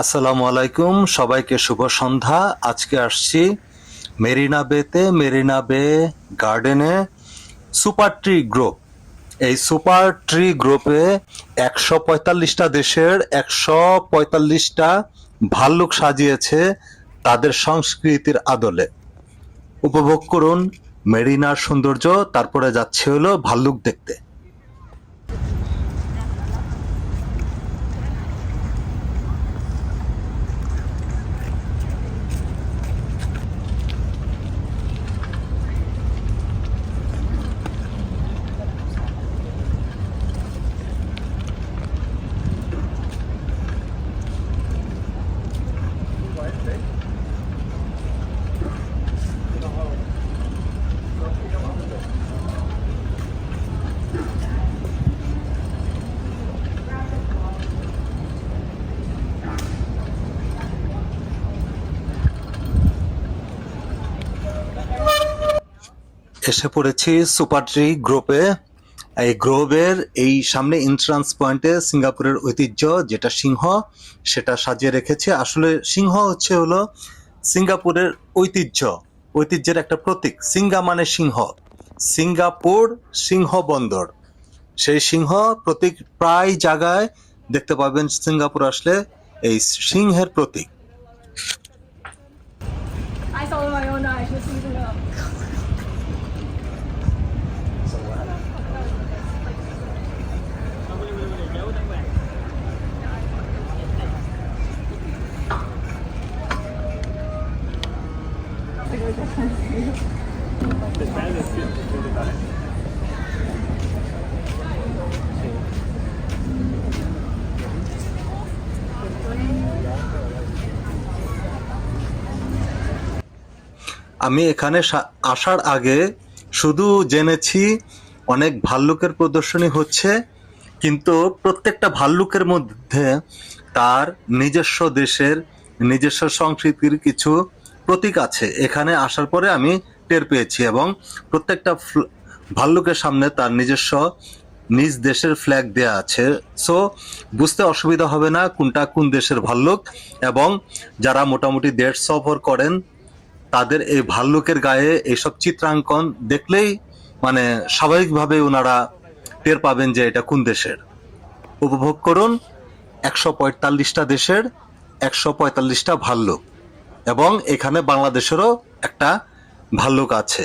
আসসালামু আলাইকুম সবাইকে শুভ সন্ধ্যা। আজকে আসছি মেরিনা বেতে মেরিনা বে গার্ডেনে। Super tree group. এই সুপার ট্রি গ্রুপে একশো পঁয়তাল্লিশটা দেশের একশো পঁয়তাল্লিশটা ভাল্লুক সাজিয়েছে তাদের সংস্কৃতির আদলে। উপভোগ করুন মেরিনার সৌন্দর্য, তারপরে যাচ্ছে হলো ভাল্লুক দেখতে। এসে পড়েছি সুপার ট্রি গ্রুপে এই গ্রোভের এই সামনে এন্ট্রান্স পয়েন্টে সিঙ্গাপুরের ঐতিহ্য, যেটা সিংহ, সেটা সাজিয়ে রেখেছে। আসলে সিংহ হচ্ছে হলো সিঙ্গাপুরের ঐতিহ্য, ঐতিহ্যের একটা প্রতীক। সিঙ্গা মানে সিংহ। সিঙ্গাপুর সিংহ বন্দর। সেই সিংহ প্রতীক প্রায় জায়গায় দেখতে পাবেন, সিঙ্গাপুর আসলে এই সিংহের প্রতীক। আমি এখানে আসার আগে শুধু জেনেছি অনেক ভাল্লুকের প্রদর্শনী হচ্ছে, কিন্তু প্রত্যেকটা ভাল্লুকের মধ্যে তার নিজস্ব দেশের, নিজস্ব সংস্কৃতির কিছু প্রতীক আছে। এখানে আসার পরে আমি টের পেয়েছি এবং প্রত্যেকটা ভাল্লুকের সামনে তার নিজস্ব নিজ দেশের ফ্ল্যাগ দেয়া আছে। সো বুঝতে অসুবিধা হবে না কোনটা কোন দেশের ভাল্লুক এবং যারা মোটামুটি দেশ সফর করেন তাদের এই ভাল্লুকের গায়ে এইসব চিত্রাঙ্কন দেখলেই মানে স্বাভাবিকভাবে ওনারা টের পাবেন যে এটা কোন দেশের। উপভোগ করুন, একশো পঁয়তাল্লিশটা দেশের, একশো পঁয়তাল্লিশটা ভাল্লুক এবং এখানে বাংলাদেশেরও একটা ভাল্লুক আছে।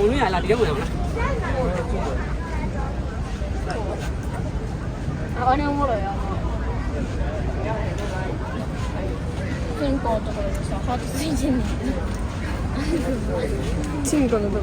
我们来拿点回来。二零五了呀！真高的了，小孩子最。进过了这个。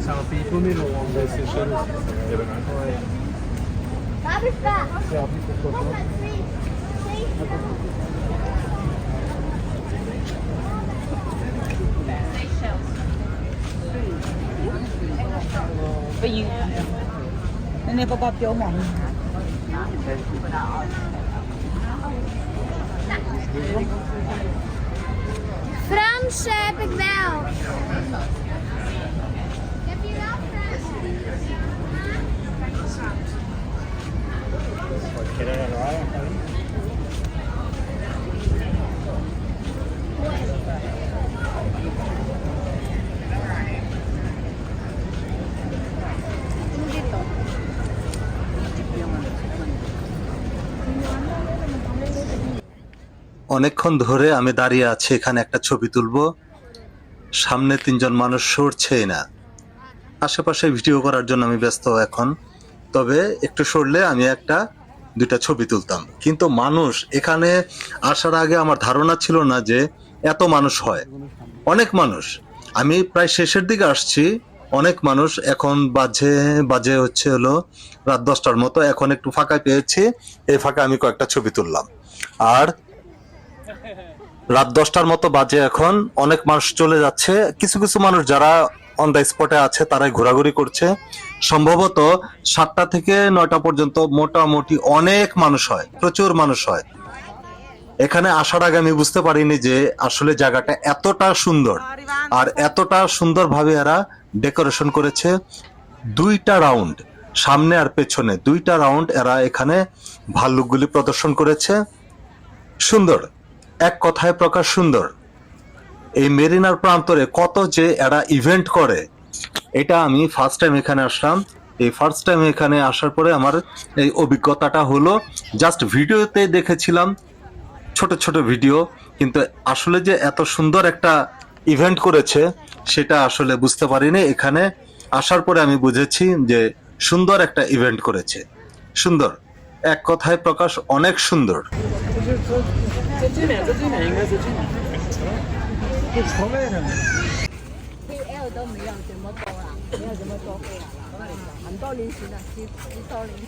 Salpicumi room, this is a But you, never got your. Frans eh, heb ik wel. অনেকক্ষণ ধরে আমি দাঁড়িয়ে আছি, এখানে একটা ছবি তুলব। সামনে তিনজন মানুষ সরছেই না। আশেপাশে ভিডিও করার জন্য আমি ব্যস্ত এখন। তবে একটু সরলে আমি একটা, দুইটা ছবি তুলতাম। কিন্তু মানুষ এখানে আসার আগে আমার ধারণা ছিল না যে এত মানুষ হয়। অনেক মানুষ। আমি প্রায় শেষের দিকে আসছি। অনেক মানুষ এখন বাজে বাজে হচ্ছে হলো রাত দশটার মতো। এখন একটু ফাঁকা পেয়েছি। এই ফাঁকা আমি কয়েকটা ছবি তুললাম। আর রাত দশটার মতো বাজে এখন। অনেক মানুষ চলে যাচ্ছে। কিছু কিছু মানুষ যারা অন দ্য স্পটে আছে, তারাই ঘোরাঘুরি করছে। সম্ভবত সাতটা থেকে নয়টা পর্যন্ত মোটামুটি অনেক মানুষ হয়, প্রচুর মানুষ হয়। এখানে আসার আগে আমি বুঝতে পারিনি যে আসলে জায়গাটা এতটা সুন্দর। আর এতটা সুন্দরভাবে এরা ডেকোরেশন করেছে। দুইটা রাউন্ড, সামনে আর পেছনে, দুইটা রাউন্ড এরা এখানে ভাল্লুকগুলি প্রদর্শন করেছে। সুন্দর। এক কথায় প্রকাশ সুন্দর। এই মেরিনার প্রান্তরে কত যে এরা ইভেন্ট করে, এটা আমি ফার্স্ট টাইম এখানে আসলাম। এই ফার্স্ট টাইম এখানে আসার পরে আমার এই অভিজ্ঞতাটা হলো জাস্ট ভিডিওতে দেখেছিলাম, ছোট ছোট ভিডিও কিন্তু আসলে যে এত সুন্দর একটা ইভেন্ট করেছে, সেটা আসলে বুঝতে পারিনি। এখানে আসার পরে আমি বুঝেছি যে সুন্দর একটা ইভেন্ট করেছে। সুন্দর। এক কথায় প্রকাশ অনেক সুন্দর। 这几年，这几年应该是今年，是窗外的。K L 都没有怎么多了，没有怎么多会员了，很多零食的，几几多零钱。